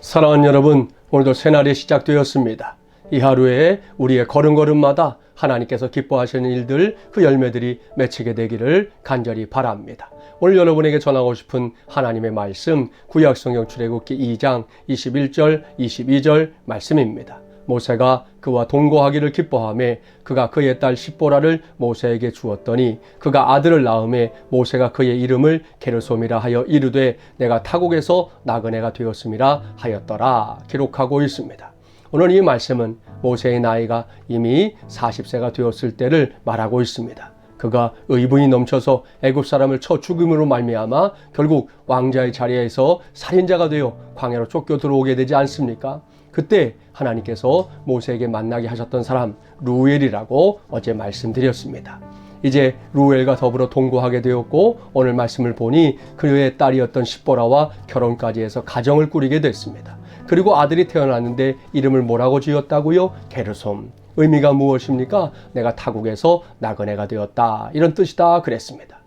사랑하는 여러분, 오늘도 새날이 시작되었습니다. 이 하루에 우리의 걸음걸음마다 하나님께서 기뻐하시는 일들, 그 열매들이 맺히게 되기를 간절히 바랍니다. 오늘 여러분에게 전하고 싶은 하나님의 말씀, 구약성경 출애굽기 2장 21절, 22절 말씀입니다. 모세가 그와 동거하기를 기뻐하며 그가 그의 딸 십보라를 모세에게 주었더니 그가 아들을 낳음에 모세가 그의 이름을 게르솜이라 하여 이르되 내가 타국에서 나그네가 되었음이라 하였더라 기록하고 있습니다. 오늘 이 말씀은 모세의 나이가 이미 40세가 되었을 때를 말하고 있습니다. 그가 의분이 넘쳐서 애굽 사람을 쳐 죽음으로 말미암아 결국 왕자의 자리에서 살인자가 되어 광야로 쫓겨 들어오게 되지 않습니까? 그때 하나님께서 모세에게 만나게 하셨던 사람 루엘이라고 어제 말씀드렸습니다. 이제 루엘과 더불어 동거하게 되었고 오늘 말씀을 보니 그의 딸이었던 십보라와 결혼까지 해서 가정을 꾸리게 됐습니다. 그리고 아들이 태어났는데 이름을 뭐라고 지었다고요? 게르솜. 의미가 무엇입니까? 내가 타국에서 나그네가 되었다. 이런 뜻이다 그랬습니다.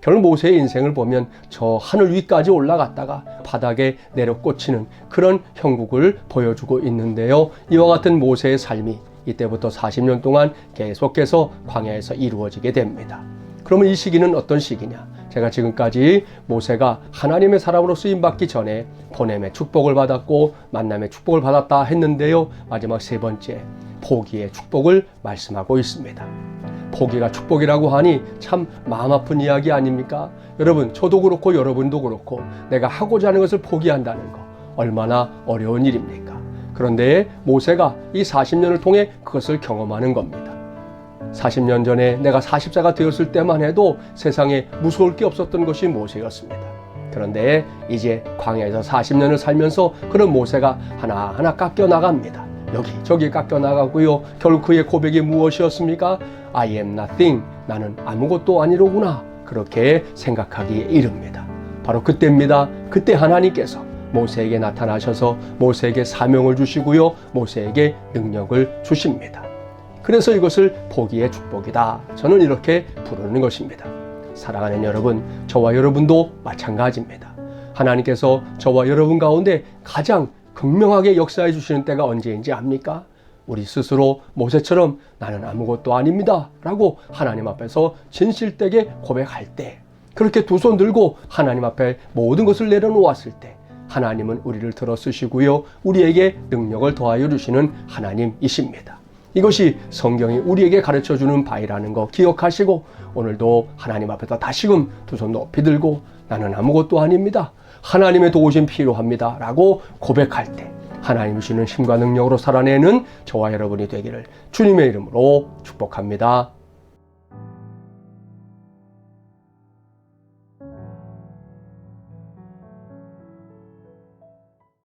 결국 모세의 인생을 보면 저 하늘 위까지 올라갔다가 바닥에 내려 꽂히는 그런 형국을 보여주고 있는데요. 이와 같은 모세의 삶이 이때부터 40년 동안 계속해서 광야에서 이루어지게 됩니다. 그러면 이 시기는 어떤 시기냐? 제가 지금까지 모세가 하나님의 사람으로 쓰임 받기 전에 보냄의 축복을 받았고 만남의 축복을 받았다 했는데요. 마지막 세 번째 포기의 축복을 말씀하고 있습니다. 포기가 축복이라고 하니 참 마음 아픈 이야기 아닙니까? 여러분, 저도 그렇고 여러분도 그렇고 내가 하고자 하는 것을 포기한다는 거 얼마나 어려운 일입니까? 그런데 모세가 이 40년을 통해 그것을 경험하는 겁니다. 40년 전에 내가 40세가 되었을 때만 해도 세상에 무서울 게 없었던 것이 모세였습니다. 그런데 이제 광야에서 40년을 살면서 그런 모세가 하나하나 깎여 나갑니다. 여기 저기 깎여 나가고요. 결국 그의 고백이 무엇이었습니까? I am nothing. 나는 아무것도 아니로구나. 그렇게 생각하기에 이릅니다. 바로 그때입니다. 그때 하나님께서 모세에게 나타나셔서 모세에게 사명을 주시고요. 모세에게 능력을 주십니다. 그래서 이것을 포기의 축복이다. 저는 이렇게 부르는 것입니다. 사랑하는 여러분, 저와 여러분도 마찬가지입니다. 하나님께서 저와 여러분 가운데 가장 극명하게 역사해 주시는 때가 언제인지 압니까? 우리 스스로 모세처럼 나는 아무것도 아닙니다. 라고 하나님 앞에서 진실되게 고백할 때, 그렇게 두 손 들고 하나님 앞에 모든 것을 내려놓았을 때, 하나님은 우리를 들어 쓰시고요. 우리에게 능력을 더하여 주시는 하나님이십니다. 이것이 성경이 우리에게 가르쳐 주는 바이라는 거 기억하시고 오늘도 하나님 앞에서 다시금 두 손 높이 들고 나는 아무것도 아닙니다. 하나님의 도우심 필요합니다. 라고 고백할 때 하나님 주시는 힘과 능력으로 살아내는 저와 여러분이 되기를 주님의 이름으로 축복합니다.